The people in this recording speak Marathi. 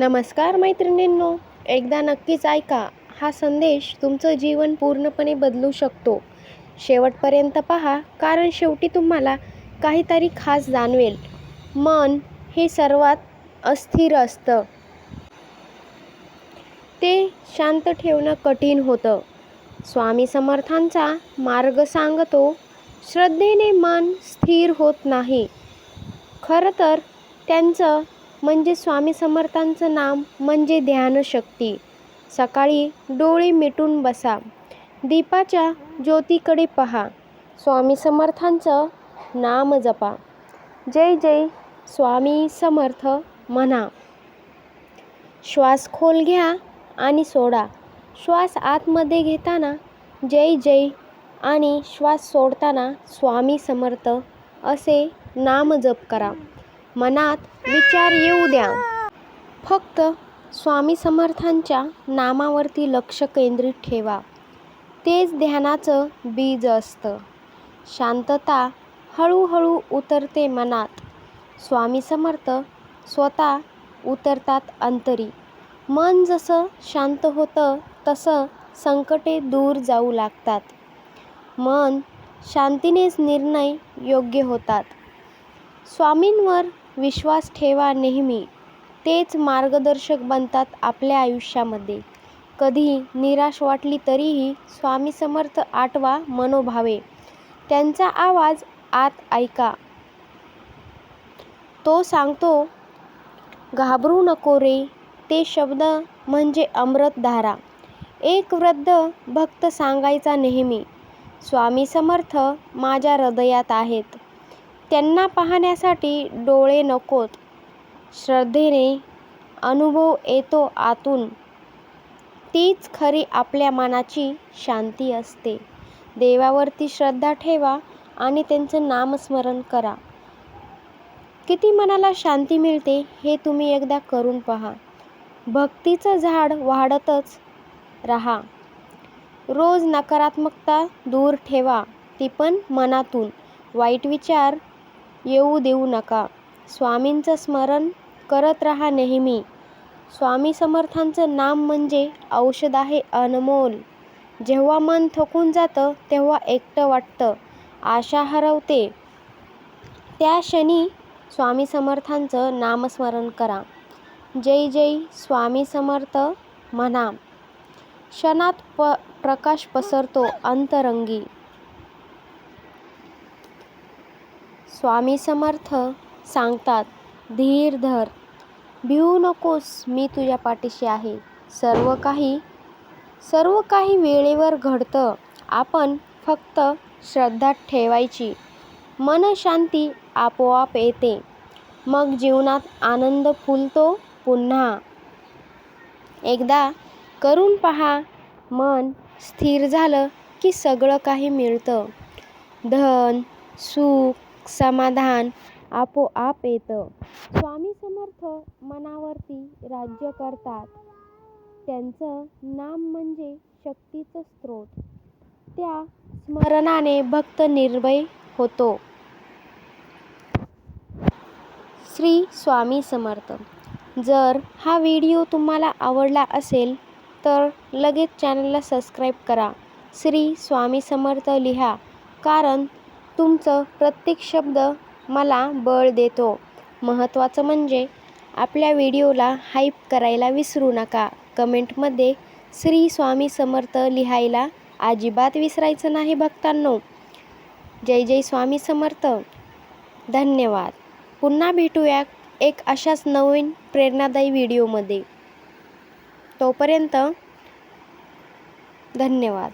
नमस्कार मैत्रिणींनो एकदा नक्कीच ऐका हा संदेश तुमचं जीवन पूर्णपणे बदलू शकतो. शेवटपर्यंत पहा कारण शेवटी तुम्हाला काहीतरी खास जाणवेल. मन हे सर्वात अस्थिर असतं. ते शांत ठेवणं कठीण होतं. स्वामी समर्थांचा मार्ग सांगतो श्रद्धेने मन स्थिर होत नाही. खरं तर त्यांचं म्हणजे स्वामी समर्थांचं नाम म्हणजे ध्यानशक्ती. सकाळी डोळे मिटून बसा. दीपाच्या ज्योतीकडे पहा. स्वामी समर्थांचं नाम जपा. जय जय स्वामी समर्थ म्हणा. श्वास खोल घ्या आणि सोडा. श्वास आतमध्ये घेताना जय जय आणि श्वास सोडताना स्वामी समर्थ असे नाम जप करा. मनात विचार येऊ द्या. फक्त स्वामी समर्थांच्या नामावरती लक्ष केंद्रित ठेवा. तेच ध्यानाचं बीज असतं. शांतता हळूहळू उतरते मनात. स्वामी समर्थ स्वतः उतरतात अंतरी. मन जसं शांत होतं तसं संकटे दूर जाऊ लागतात. मन शांतीनेच निर्णय योग्य होतात. स्वामींवर विश्वास ठेवा नेहमी. तेच मार्गदर्शक बनतात आपल्या आयुष्यामध्ये. कधी निराश वाटली तरीही स्वामी समर्थ आठवा मनोभावे. त्यांचा आवाज आत ऐका. तो सांगतो घाबरू नको रे. ते शब्द म्हणजे अमृतधारा एक वृद्ध भक्त सांगायचा नेहमी स्वामी समर्थ माझ्या हृदयात आहेत. त्यांना पाहण्यासाठी डोळे नकोत. श्रद्धेने अनुभव येतो आतून. तीच खरी आपल्या मनाची शांती असते. देवावरती श्रद्धा ठेवा आणि त्यांचं नामस्मरण करा. किती मनाला शांती मिळते हे तुम्ही एकदा करून पहा. भक्तीचं झाड वाढतच राहा. रोज नकारात्मकता दूर ठेवा ती पण मनातून. वाईट विचार येऊ देऊ नका. स्वामींचं स्मरण करत राहा नेहमी. स्वामी समर्थांचं नाम म्हणजे औषध आहे अनमोल. जेव्हा मन थकून जातं तेव्हा एकटं वाटतं. आशा हरवते. त्या क्षणी स्वामी समर्थांचं नामस्मरण करा. जय जय स्वामी समर्थ म्हणा. क्षणात प प्रकाश पसरतो अंतरंगी. स्वामी समर्थ सांगतात धीर धर भिवू नकोस मी तुझ्या पाठीशी आहे. सर्व काही सर्व काही वेळेवर घडतं. आपण फक्त श्रद्धा ठेवायची. मनशांती आपोआप येते. मग जीवनात आनंद फुलतो पुन्हा. एकदा करून पहा मन स्थिर झालं की सगळं काही मिळतं. धन सुख समाधान आपोआप येतं. स्वामी समर्थ मनावरती राज्य करतात. त्यांचं नाम म्हणजे शक्तीचं स्रोत. त्या स्मरणाने भक्त निर्भय होतो. श्री स्वामी समर्थ जर हा व्हिडिओ तुम्हाला आवडला असेल तर लगेच चॅनलला सबस्क्राईब करा. श्री स्वामी समर्थ लिहा कारण तुमचं प्रत्येक शब्द मला बळ देतो. महत्त्वाचं म्हणजे आपल्या व्हिडिओला हाईप करायला विसरू नका. कमेंटमध्ये श्री स्वामी समर्थ लिहायला अजिबात विसरायचं नाही भक्तांनो. जय जय स्वामी समर्थ. धन्यवाद. पुन्हा भेटूया एक अशाच नवीन प्रेरणादायी व्हिडिओमध्ये. तोपर्यंत धन्यवाद.